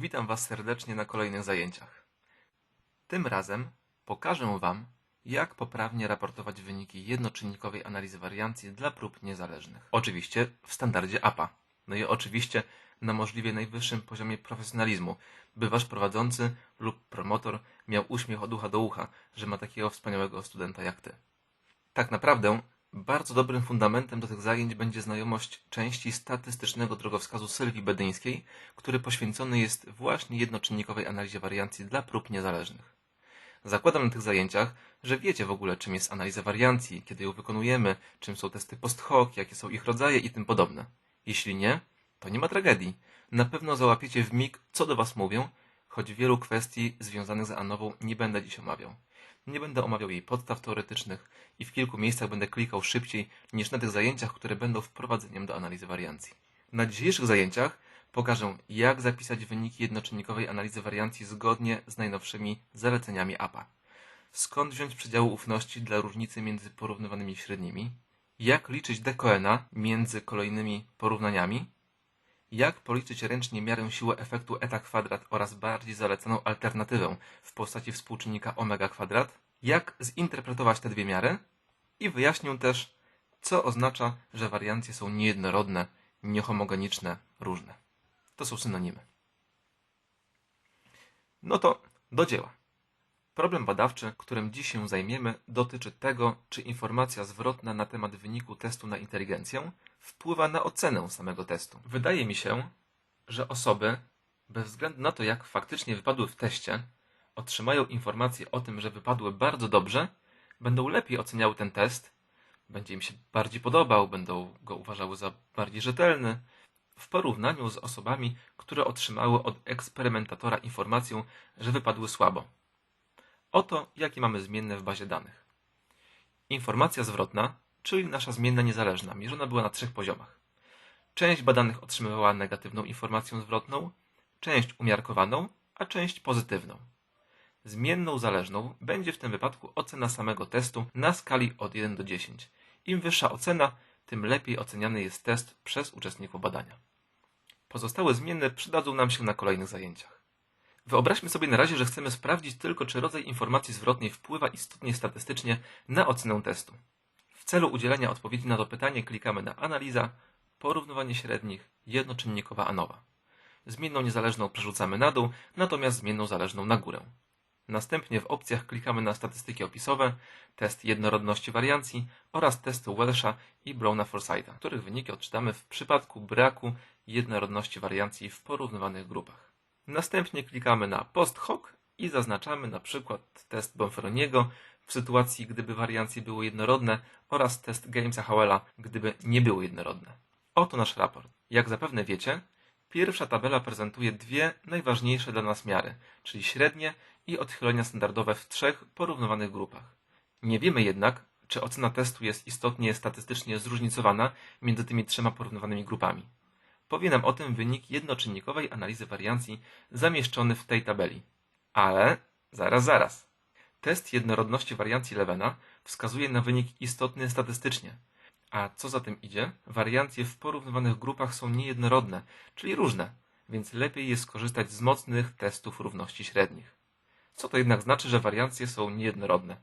Witam Was serdecznie na kolejnych zajęciach. Tym razem pokażę Wam, jak poprawnie raportować wyniki jednoczynnikowej analizy wariancji dla prób niezależnych. Oczywiście w standardzie APA. No i oczywiście na możliwie najwyższym poziomie profesjonalizmu, by Wasz prowadzący lub promotor miał uśmiech od ucha do ucha, że ma takiego wspaniałego studenta jak Ty. Tak naprawdę bardzo dobrym fundamentem do tych zajęć będzie znajomość części statystycznego drogowskazu Sylwii Bedyńskiej, który poświęcony jest właśnie jednoczynnikowej analizie wariancji dla prób niezależnych. Zakładam na tych zajęciach, że wiecie w ogóle, czym jest analiza wariancji, kiedy ją wykonujemy, czym są testy post hoc, jakie są ich rodzaje i tym podobne. Jeśli nie, to nie ma tragedii. Na pewno załapiecie w mig, co do Was mówię, choć wielu kwestii związanych z Anową nie będę dziś omawiał. Nie będę omawiał jej podstaw teoretycznych i w kilku miejscach będę klikał szybciej niż na tych zajęciach, które będą wprowadzeniem do analizy wariancji. Na dzisiejszych zajęciach pokażę, jak zapisać wyniki jednoczynnikowej analizy wariancji zgodnie z najnowszymi zaleceniami APA. Skąd wziąć przedziały ufności dla różnicy między porównywanymi średnimi? Jak liczyć DKN-a między kolejnymi porównaniami? Jak policzyć ręcznie miarę siły efektu eta kwadrat oraz bardziej zalecaną alternatywę w postaci współczynnika omega kwadrat? Jak zinterpretować te dwie miary? I wyjaśnię też, co oznacza, że wariancje są niejednorodne, niehomogeniczne, różne. To są synonimy. No to do dzieła. Problem badawczy, którym dziś się zajmiemy, dotyczy tego, czy informacja zwrotna na temat wyniku testu na inteligencję wpływa na ocenę samego testu. Wydaje mi się, że osoby, bez względu na to, jak faktycznie wypadły w teście, otrzymają informację o tym, że wypadły bardzo dobrze, będą lepiej oceniały ten test, będzie im się bardziej podobał, będą go uważały za bardziej rzetelny, w porównaniu z osobami, które otrzymały od eksperymentatora informację, że wypadły słabo. Oto jakie mamy zmienne w bazie danych. Informacja zwrotna, czyli nasza zmienna niezależna, mierzona była na trzech poziomach. Część badanych otrzymywała negatywną informację zwrotną, część umiarkowaną, a część pozytywną. Zmienną zależną będzie w tym wypadku ocena samego testu na skali od 1 do 10. Im wyższa ocena, tym lepiej oceniany jest test przez uczestników badania. Pozostałe zmienne przydadzą nam się na kolejnych zajęciach. Wyobraźmy sobie na razie, że chcemy sprawdzić tylko, czy rodzaj informacji zwrotnej wpływa istotnie statystycznie na ocenę testu. W celu udzielenia odpowiedzi na to pytanie klikamy na Analiza, Porównywanie średnich, jednoczynnikowa ANOWA. Zmienną niezależną przerzucamy na dół, natomiast zmienną zależną na górę. Następnie w opcjach klikamy na statystyki opisowe, test jednorodności wariancji oraz test Welsha i Browna-Forsytha, których wyniki odczytamy w przypadku braku jednorodności wariancji w porównywanych grupach. Następnie klikamy na post hoc i zaznaczamy na przykład test Bonferroniego w sytuacji, gdyby wariancje były jednorodne oraz test Gamesa-Howella, gdyby nie były jednorodne. Oto nasz raport. Jak zapewne wiecie, pierwsza tabela prezentuje dwie najważniejsze dla nas miary, czyli średnie i odchylenia standardowe w trzech porównywanych grupach. Nie wiemy jednak, czy ocena testu jest istotnie statystycznie zróżnicowana między tymi trzema porównywanymi grupami. Powie nam o tym wynik jednoczynnikowej analizy wariancji zamieszczony w tej tabeli. Ale zaraz, zaraz. Test jednorodności wariancji Levena wskazuje na wynik istotny statystycznie. A co za tym idzie, wariancje w porównywanych grupach są niejednorodne, czyli różne, więc lepiej jest skorzystać z mocnych testów równości średnich. Co to jednak znaczy, że wariancje są niejednorodne?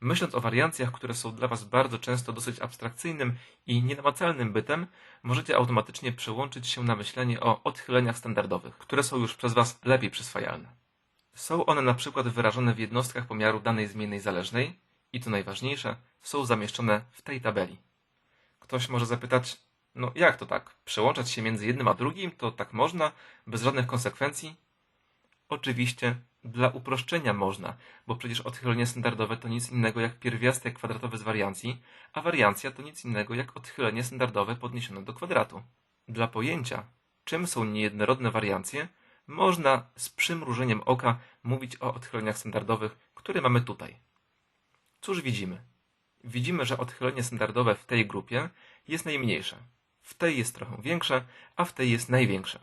Myśląc o wariancjach, które są dla Was bardzo często dosyć abstrakcyjnym i nienamacalnym bytem, możecie automatycznie przełączyć się na myślenie o odchyleniach standardowych, które są już przez Was lepiej przyswajalne. Są one na przykład wyrażone w jednostkach pomiaru danej zmiennej zależnej i to najważniejsze, są zamieszczone w tej tabeli. Ktoś może zapytać, no jak to tak? Przełączać się między jednym a drugim? To tak można? Bez żadnych konsekwencji? Oczywiście dla uproszczenia można, bo przecież odchylenie standardowe to nic innego jak pierwiastek kwadratowy z wariancji, a wariancja to nic innego jak odchylenie standardowe podniesione do kwadratu. Dla pojęcia, czym są niejednorodne wariancje, można z przymrużeniem oka mówić o odchyleniach standardowych, które mamy tutaj. Cóż widzimy? Widzimy, że odchylenie standardowe w tej grupie jest najmniejsze. W tej jest trochę większe, a w tej jest największe.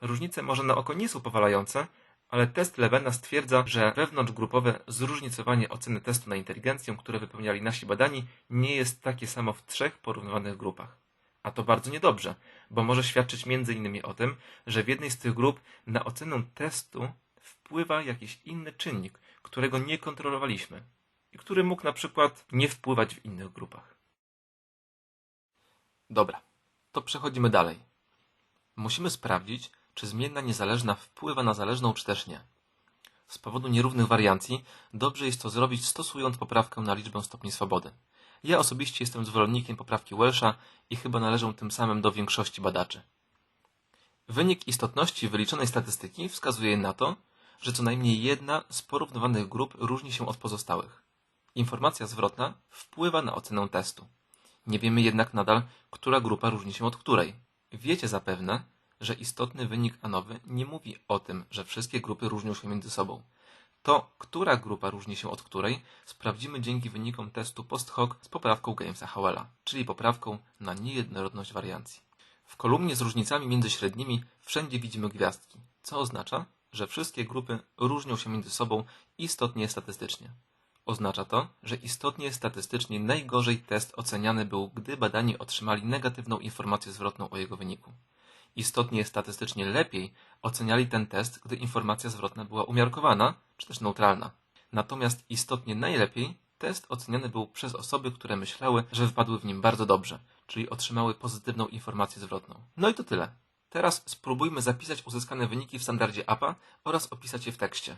Różnice może na oko nie są powalające, ale test Levena stwierdza, że wewnątrzgrupowe zróżnicowanie oceny testu na inteligencję, które wypełniali nasi badani, nie jest takie samo w trzech porównywanych grupach. A to bardzo niedobrze, bo może świadczyć m.in. o tym, że w jednej z tych grup na ocenę testu wpływa jakiś inny czynnik, którego nie kontrolowaliśmy i który mógł na przykład nie wpływać w innych grupach. Dobra, to przechodzimy dalej. Musimy sprawdzić, czy zmienna niezależna wpływa na zależną, czy też nie. Z powodu nierównych wariancji dobrze jest to zrobić stosując poprawkę na liczbę stopni swobody. Ja osobiście jestem zwolennikiem poprawki Welsha i chyba należę tym samym do większości badaczy. Wynik istotności wyliczonej statystyki wskazuje na to, że co najmniej jedna z porównywanych grup różni się od pozostałych. Informacja zwrotna wpływa na ocenę testu. Nie wiemy jednak nadal, która grupa różni się od której. Wiecie zapewne, że istotny wynik anowy nie mówi o tym, że wszystkie grupy różnią się między sobą. To, która grupa różni się od której, sprawdzimy dzięki wynikom testu post hoc z poprawką Gamesa Howella, czyli poprawką na niejednorodność wariancji. W kolumnie z różnicami między średnimi wszędzie widzimy gwiazdki, co oznacza, że wszystkie grupy różnią się między sobą istotnie statystycznie. Oznacza to, że istotnie statystycznie najgorzej test oceniany był, gdy badani otrzymali negatywną informację zwrotną o jego wyniku. Istotnie statystycznie lepiej oceniali ten test, gdy informacja zwrotna była umiarkowana, czy też neutralna. Natomiast istotnie najlepiej test oceniany był przez osoby, które myślały, że wypadły w nim bardzo dobrze, czyli otrzymały pozytywną informację zwrotną. No i to tyle. Teraz spróbujmy zapisać uzyskane wyniki w standardzie APA oraz opisać je w tekście.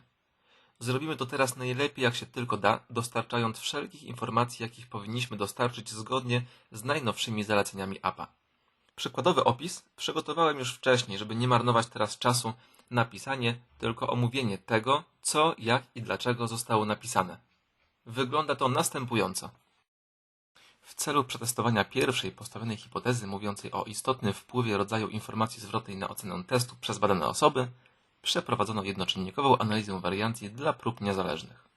Zrobimy to teraz najlepiej jak się tylko da, dostarczając wszelkich informacji, jakich powinniśmy dostarczyć zgodnie z najnowszymi zaleceniami APA. Przykładowy opis przygotowałem już wcześniej, żeby nie marnować teraz czasu na pisanie, tylko omówienie tego, co, jak i dlaczego zostało napisane. Wygląda to następująco. W celu przetestowania pierwszej postawionej hipotezy mówiącej o istotnym wpływie rodzaju informacji zwrotnej na ocenę testu przez badane osoby, przeprowadzono jednoczynnikową analizę wariancji dla prób niezależnych.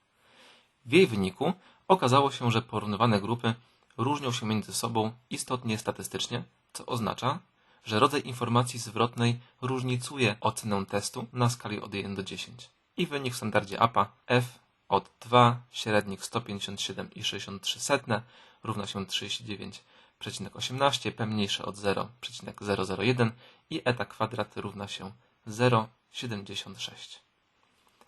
W jej wyniku okazało się, że porównywane grupy różnią się między sobą istotnie statystycznie, co oznacza, że rodzaj informacji zwrotnej różnicuje ocenę testu na skali od 1 do 10. I wynik w standardzie APA f od 2, średnik 157,63 równa się 39,18, p mniejsze od 0,001 i eta kwadrat równa się 0,76.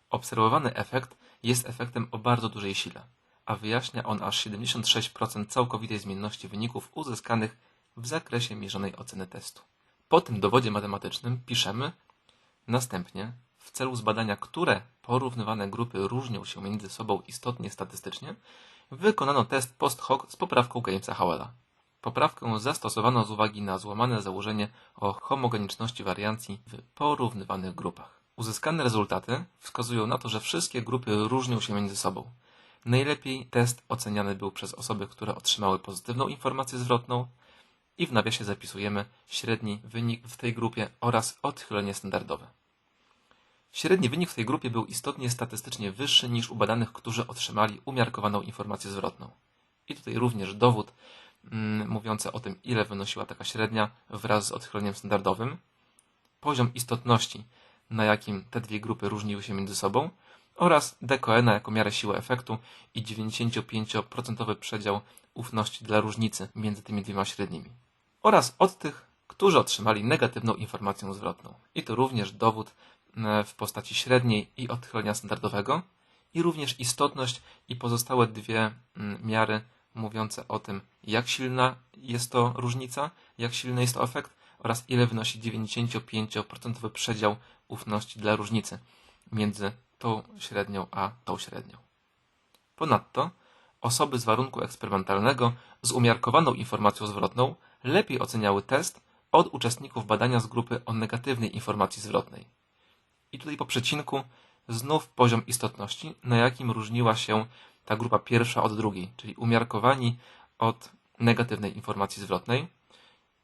Obserwowany efekt jest efektem o bardzo dużej sile, a wyjaśnia on aż 76% całkowitej zmienności wyników uzyskanych w zakresie mierzonej oceny testu. Po tym dowodzie matematycznym piszemy następnie w celu zbadania, które porównywane grupy różnią się między sobą istotnie statystycznie, wykonano test post hoc z poprawką Gamesa Howella. Poprawkę zastosowano z uwagi na złamane założenie o homogeniczności wariancji w porównywanych grupach. Uzyskane rezultaty wskazują na to, że wszystkie grupy różnią się między sobą. Najlepiej test oceniany był przez osoby, które otrzymały pozytywną informację zwrotną i w nawiasie zapisujemy średni wynik w tej grupie oraz odchylenie standardowe. Średni wynik w tej grupie był istotnie statystycznie wyższy niż u badanych, którzy otrzymali umiarkowaną informację zwrotną. I tutaj również dowód mm, mówiący o tym, ile wynosiła taka średnia wraz z odchyleniem standardowym, poziom istotności, na jakim te dwie grupy różniły się między sobą oraz DKN jako miarę siły efektu i 95% przedział ufności dla różnicy między tymi dwiema średnimi oraz od tych, którzy otrzymali negatywną informację zwrotną. I to również dowód e, w postaci średniej i odchylenia standardowego i również istotność i pozostałe dwie mm, miary mówiące o tym, jak silna jest to różnica, jak silny jest to efekt oraz ile wynosi 95% przedział ufności dla różnicy między tą średnią a tą średnią. Ponadto osoby z warunku eksperymentalnego z umiarkowaną informacją zwrotną lepiej oceniały test od uczestników badania z grupy o negatywnej informacji zwrotnej. I tutaj po przecinku znów poziom istotności, na jakim różniła się ta grupa pierwsza od drugiej, czyli umiarkowani od negatywnej informacji zwrotnej,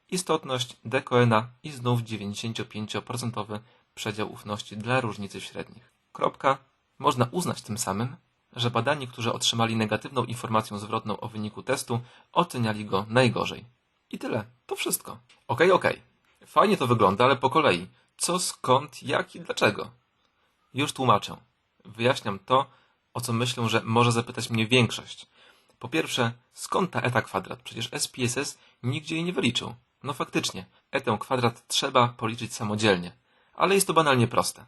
istotność DKN i znów 95% przedział ufności dla różnicy średnich. Kropka. Można uznać tym samym, że badani, którzy otrzymali negatywną informację zwrotną o wyniku testu, oceniali go najgorzej. I tyle. To wszystko. Okej, okay, okej. Okay. Fajnie to wygląda, ale po kolei. Co, skąd, jak i dlaczego? Już tłumaczę. Wyjaśniam to, o co myślę, że może zapytać mnie większość. Po pierwsze, skąd ta eta kwadrat? Przecież SPSS nigdzie jej nie wyliczył. No faktycznie, etę kwadrat trzeba policzyć samodzielnie, ale jest to banalnie proste.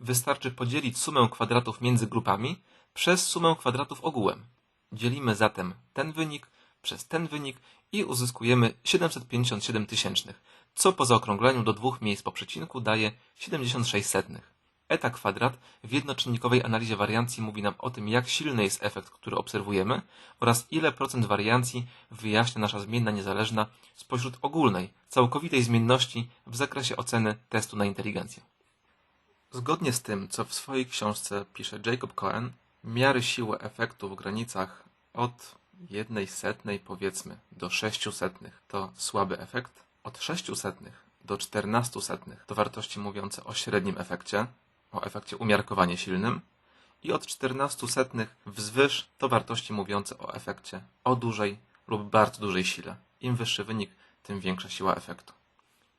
Wystarczy podzielić sumę kwadratów między grupami przez sumę kwadratów ogółem. Dzielimy zatem ten wynik przez ten wynik i uzyskujemy 757 tysięcznych, co po zaokrągleniu do dwóch miejsc po przecinku daje 76 setnych. Eta kwadrat w jednoczynnikowej analizie wariancji mówi nam o tym, jak silny jest efekt, który obserwujemy oraz ile procent wariancji wyjaśnia nasza zmienna niezależna spośród ogólnej, całkowitej zmienności w zakresie oceny testu na inteligencję. Zgodnie z tym, co w swojej książce pisze Jacob Cohen, miary siły efektu w granicach od jednej setnej powiedzmy do sześciu setnych to słaby efekt, od sześciu setnych do czternastu setnych to wartości mówiące o średnim efekcie, o efekcie umiarkowanie silnym i od 14 setnych wzwyż to wartości mówiące o efekcie o dużej lub bardzo dużej sile. Im wyższy wynik, tym większa siła efektu.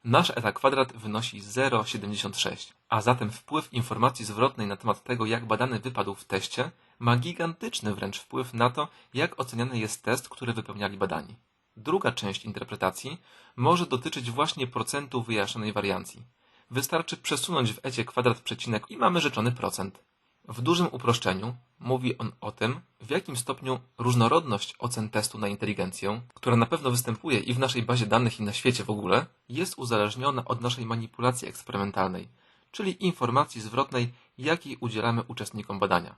Nasz eta kwadrat wynosi 0,76, a zatem wpływ informacji zwrotnej na temat tego, jak badany wypadł w teście, ma gigantyczny wręcz wpływ na to, jak oceniany jest test, który wypełniali badani. Druga część interpretacji może dotyczyć właśnie procentu wyjaśnionej wariancji. Wystarczy przesunąć w ecie kwadrat przecinek i mamy rzeczony procent. W dużym uproszczeniu mówi on o tym, w jakim stopniu różnorodność ocen testu na inteligencję, która na pewno występuje i w naszej bazie danych i na świecie w ogóle, jest uzależniona od naszej manipulacji eksperymentalnej, czyli informacji zwrotnej, jakiej udzielamy uczestnikom badania.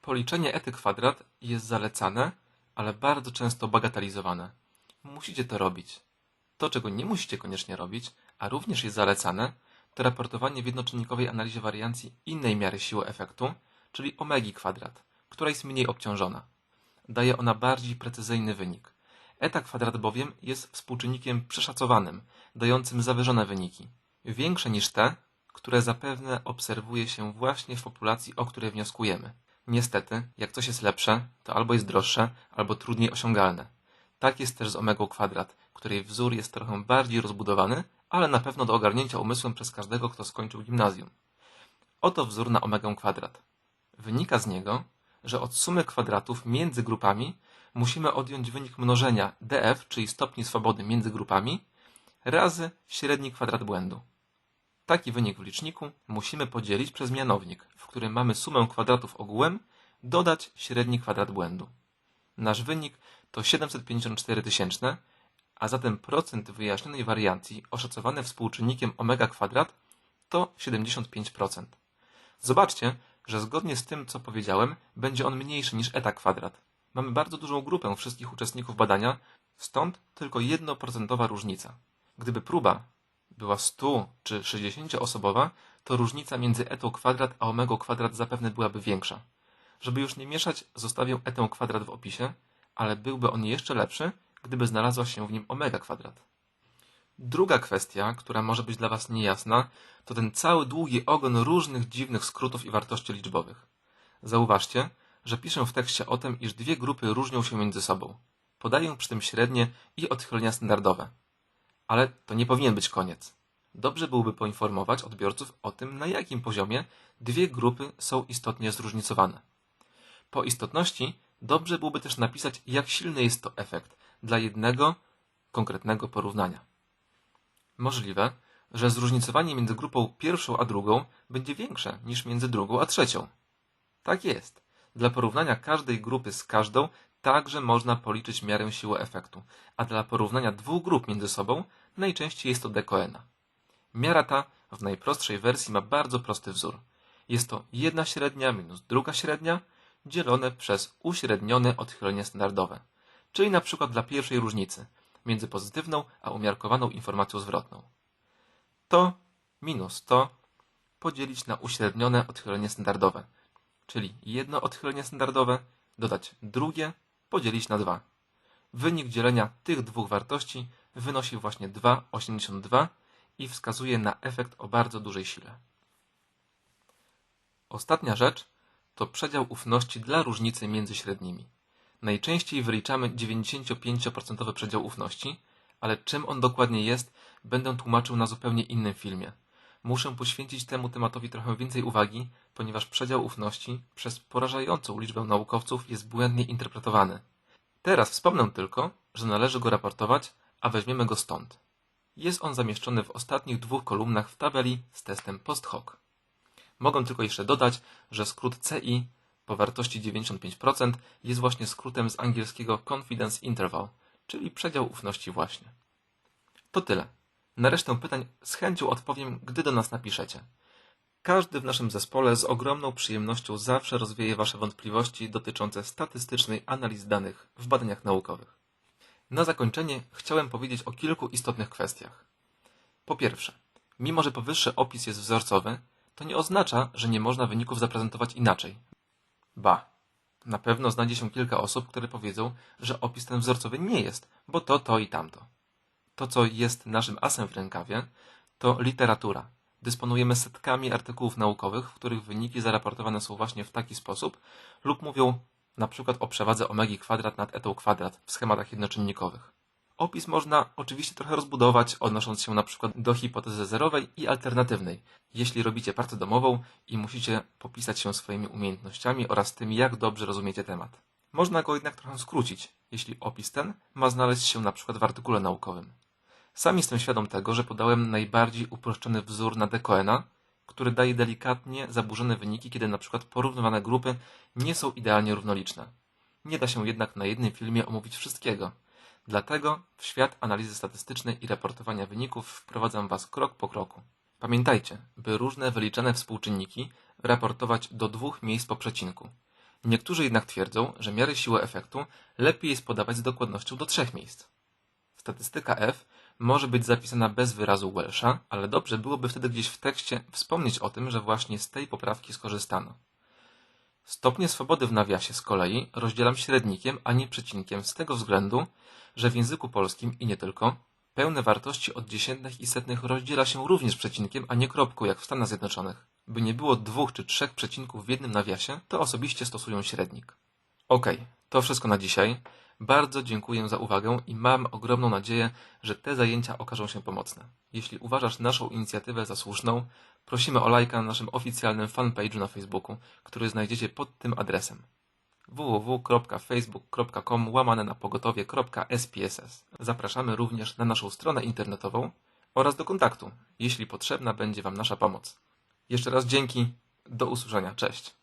Policzenie ety kwadrat jest zalecane, ale bardzo często bagatelizowane. Musicie to robić. To, czego nie musicie koniecznie robić, a również jest zalecane, to raportowanie w jednoczynnikowej analizie wariancji innej miary siły efektu, czyli omegi kwadrat, która jest mniej obciążona. Daje ona bardziej precyzyjny wynik. Eta kwadrat bowiem jest współczynnikiem przeszacowanym, dającym zawyżone wyniki. Większe niż te, które zapewne obserwuje się właśnie w populacji, o której wnioskujemy. Niestety, jak coś jest lepsze, to albo jest droższe, albo trudniej osiągalne. Tak jest też z omegą kwadrat, której wzór jest trochę bardziej rozbudowany, ale na pewno do ogarnięcia umysłem przez każdego, kto skończył gimnazjum. Oto wzór na omegę kwadrat. Wynika z niego, że od sumy kwadratów między grupami musimy odjąć wynik mnożenia df, czyli stopni swobody między grupami, razy średni kwadrat błędu. Taki wynik w liczniku musimy podzielić przez mianownik, w którym mamy sumę kwadratów ogółem, dodać średni kwadrat błędu. Nasz wynik to 754 tysięczne, a zatem procent wyjaśnionej wariancji oszacowany współczynnikiem omega kwadrat to 75%. Zobaczcie, że zgodnie z tym, co powiedziałem, będzie on mniejszy niż eta kwadrat. Mamy bardzo dużą grupę wszystkich uczestników badania, stąd tylko 1% różnica. Gdyby próba była 100 czy 60 osobowa, to różnica między etą kwadrat a omega kwadrat zapewne byłaby większa. Żeby już nie mieszać, zostawię etę kwadrat w opisie, ale byłby on jeszcze lepszy, gdyby znalazła się w nim omega kwadrat. Druga kwestia, która może być dla Was niejasna, to ten cały długi ogon różnych dziwnych skrótów i wartości liczbowych. Zauważcie, że piszę w tekście o tym, iż dwie grupy różnią się między sobą. Podaję przy tym średnie i odchylenia standardowe. Ale to nie powinien być koniec. Dobrze byłoby poinformować odbiorców o tym, na jakim poziomie dwie grupy są istotnie zróżnicowane. Po istotności dobrze byłoby też napisać, jak silny jest to efekt, dla jednego konkretnego porównania. Możliwe, że zróżnicowanie między grupą pierwszą a drugą będzie większe niż między drugą a trzecią. Tak jest. Dla porównania każdej grupy z każdą także można policzyć miarę siły efektu, a dla porównania dwóch grup między sobą najczęściej jest to d Coena. Miara ta w najprostszej wersji ma bardzo prosty wzór. Jest to jedna średnia minus druga średnia dzielone przez uśrednione odchylenie standardowe czyli na przykład dla pierwszej różnicy między pozytywną a umiarkowaną informacją zwrotną. To minus to podzielić na uśrednione odchylenie standardowe, czyli jedno odchylenie standardowe dodać drugie podzielić na dwa. Wynik dzielenia tych dwóch wartości wynosi właśnie 2,82 i wskazuje na efekt o bardzo dużej sile. Ostatnia rzecz to przedział ufności dla różnicy między średnimi. Najczęściej wyliczamy 95% przedział ufności, ale czym on dokładnie jest, będę tłumaczył na zupełnie innym filmie. Muszę poświęcić temu tematowi trochę więcej uwagi, ponieważ przedział ufności przez porażającą liczbę naukowców jest błędnie interpretowany. Teraz wspomnę tylko, że należy go raportować, a weźmiemy go stąd. Jest on zamieszczony w ostatnich dwóch kolumnach w tabeli z testem post hoc. Mogę tylko jeszcze dodać, że skrót CI po wartości 95% jest właśnie skrótem z angielskiego Confidence Interval, czyli przedział ufności właśnie. To tyle. Na resztę pytań z chęcią odpowiem, gdy do nas napiszecie. Każdy w naszym zespole z ogromną przyjemnością zawsze rozwieje Wasze wątpliwości dotyczące statystycznej analizy danych w badaniach naukowych. Na zakończenie chciałem powiedzieć o kilku istotnych kwestiach. Po pierwsze, mimo że powyższy opis jest wzorcowy, to nie oznacza, że nie można wyników zaprezentować inaczej. Ba, na pewno znajdzie się kilka osób, które powiedzą, że opis ten wzorcowy nie jest, bo to, to i tamto. To, co jest naszym asem w rękawie, to literatura. Dysponujemy setkami artykułów naukowych, w których wyniki zaraportowane są właśnie w taki sposób lub mówią na przykład o przewadze omegi kwadrat nad etą kwadrat w schematach jednoczynnikowych. Opis można oczywiście trochę rozbudować, odnosząc się na przykład do hipotezy zerowej i alternatywnej, jeśli robicie pracę domową i musicie popisać się swoimi umiejętnościami oraz tym, jak dobrze rozumiecie temat. Można go jednak trochę skrócić, jeśli opis ten ma znaleźć się na przykład w artykule naukowym. Sam jestem świadom tego, że podałem najbardziej uproszczony wzór na Decoena, który daje delikatnie zaburzone wyniki, kiedy na przykład porównywane grupy nie są idealnie równoliczne. Nie da się jednak na jednym filmie omówić wszystkiego. Dlatego w świat analizy statystycznej i raportowania wyników wprowadzam Was krok po kroku. Pamiętajcie, by różne wyliczane współczynniki raportować do dwóch miejsc po przecinku. Niektórzy jednak twierdzą, że miarę siły efektu lepiej jest podawać z dokładnością do trzech miejsc. Statystyka F może być zapisana bez wyrazu Welsha, ale dobrze byłoby wtedy gdzieś w tekście wspomnieć o tym, że właśnie z tej poprawki skorzystano. Stopnie swobody w nawiasie z kolei rozdzielam średnikiem, a nie przecinkiem z tego względu, że w języku polskim i nie tylko pełne wartości od dziesiętnych i setnych rozdziela się również przecinkiem, a nie kropką jak w Stanach Zjednoczonych. By nie było dwóch czy trzech przecinków w jednym nawiasie, to osobiście stosują średnik. Ok, to wszystko na dzisiaj. Bardzo dziękuję za uwagę i mam ogromną nadzieję, że te zajęcia okażą się pomocne. Jeśli uważasz naszą inicjatywę za słuszną, prosimy o lajka na naszym oficjalnym fanpage'u na Facebooku, który znajdziecie pod tym adresem www.facebook.com łamane na pogotowie.spss. Zapraszamy również na naszą stronę internetową oraz do kontaktu, jeśli potrzebna będzie Wam nasza pomoc. Jeszcze raz dzięki, do usłyszenia, cześć.